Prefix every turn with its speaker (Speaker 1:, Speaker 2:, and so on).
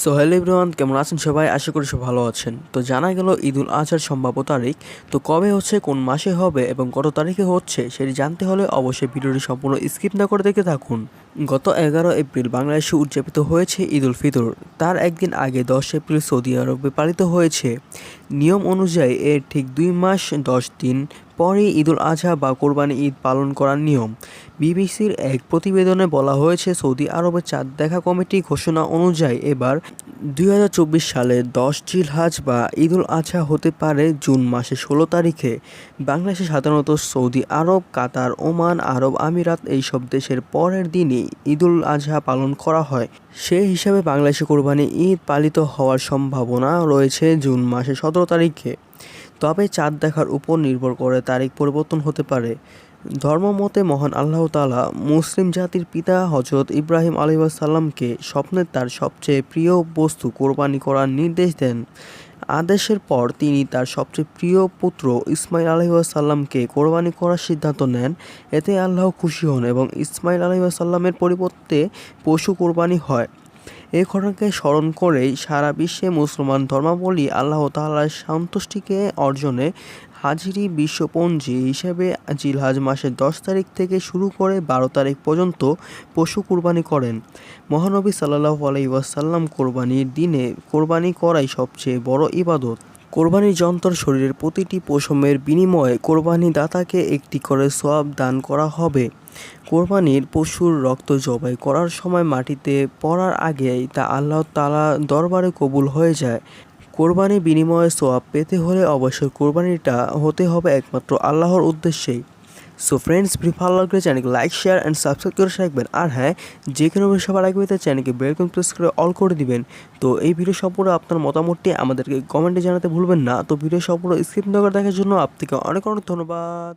Speaker 1: So hello everyone কেমন আছেন সবাই? আশা করি সব ভালো আছেন। তো জানা গেল ঈদ উল আজহার সম্ভাব্য তারিখ। তো কবে হচ্ছে, কোন মাসে হবে এবং কত তারিখে হচ্ছে, সেটি জানতে হলে অবশ্যই ভিডিওটি সম্পূর্ণ স্কিপ না করে দেখে থাকুন। গত এগারো এপ্রিল বাংলাদেশে উদযাপিত হয়েছে ঈদ উল ফিতর। তার একদিন আগে দশ এপ্রিল সৌদি আরবে পালিত হয়েছে। নিয়ম অনুযায়ী এর ঠিক দুই মাস দশ দিন পরেই ঈদ উল আজহা বা কোরবানি ঈদ পালন করার নিয়ম। বিবিসির এক প্রতিবেদনে বলা হয়েছে, সৌদি আরবের চাঁদ দেখা কমিটি ঘোষণা অনুযায়ী এবার দু হাজার চব্বিশ সালে দশ জিলহাজ বা ঈদ উল আজহা হতে পারে জুন মাসে ষোলো তারিখে। বাংলাদেশে সাধারণত সৌদি আরব, কাতার, ওমান, আরব আমিরাত এইসব দেশের পরের দিনই ঈদ উল আজহা পালন করা হয়। সেই হিসাবে বাংলাদেশে কোরবানি ঈদ পালিত হওয়ার সম্ভাবনা রয়েছে জুন মাসে সতেরো তারিখে। তবে চাঁদ দেখার উপর নির্ভর করে তারিখ পরিবর্তন হতে পারে। ধর্মমতে মহান আল্লাহ তাআলা মুসলিম জাতির পিতা হজরত ইব্রাহিম আলাইসাল্লামকে স্বপ্নে তার সবচেয়ে প্রিয় বস্তু কোরবানি করার নির্দেশ দেন। আদেশের পর তিনি তার সবচেয়ে প্রিয় পুত্র ইসমাইল আলহিসাল্লামকে কোরবানি করার সিদ্ধান্ত নেন। এতে আল্লাহ খুশি হন এবং ইসমাইল আলহিসাল্লামের পরিবর্তে পশু কোরবানি হয়। এই ঘটনাকে স্মরণ করেই সারা বিশ্বে মুসলমান ধর্মাবলী আল্লাহ তাল্লার সন্তুষ্টিকে অর্জনে হাজিরি বিশ্বপঞ্জি হিসেবে জিলহাজ মাসের দশ তারিখ থেকে শুরু করে বারো তারিখ পর্যন্ত পশু কোরবানি করেন। মহানবী সাল্লাহ আলাই ওয়াসাল্লাম কোরবানির দিনে কোরবানি করাই সবচেয়ে বড় ইবাদত। কোরবানির যন্ত্র শরীরের প্রতিটি পশমের বিনিময়ে কোরবানি দাতাকে একটি করে সোয়াব দান করা হবে। কোরবানির পশুর রক্ত জবাই করার সময় মাটিতে পড়ার আগেই তা আল্লাহ তালা দরবারে কবুল হয়ে যায়। কোরবানি বিনিময়ে সোয়াব পেতে হলে অবশ্যই কোরবানিটা হতে হবে একমাত্র আল্লাহর উদ্দেশ্যেই। সো ফ্রেন্ডস ভিডিও ভালো লাগলে চ্যানেলকে লাইক শেয়ার অ্যান্ড সাবস্ক্রাইব করে রাখবেন। আর হ্যাঁ যে কোনো বিষয় সবার আগে পেতে চ্যানেলকে বেলকম প্রেস করে অল করে দিবেন। তো এই ভিডিও সম্পূর্ণ আপনার মতামতটি আমাদেরকে কমেন্টে জানাতে ভুলবেন না। তো ভিডিও সম্পূর্ণ স্ক্রিপ্ট নগর দেখার জন্য আপনাকে অনেক অনেক ধন্যবাদ।